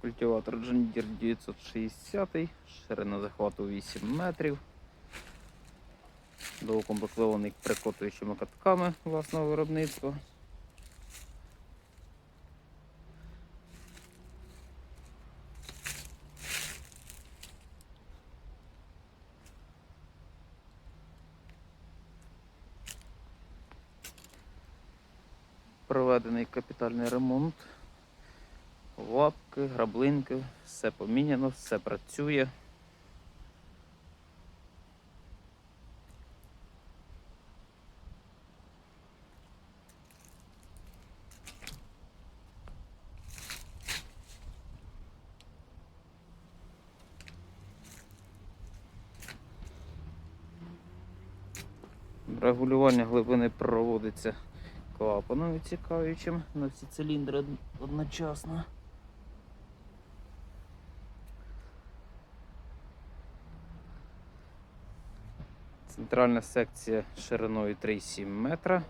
Культиватор Deere 960, ширина захвату 8 метрів. Доукомплектований прикотуючими катками власного виробництва. Проведений капітальний ремонт. Лапки, граблинки, все поміняно, все працює. Регулювання глибини проводиться клапаном відсікаючим на всі циліндри одночасно. Центральна секція шириною 3,7 метра.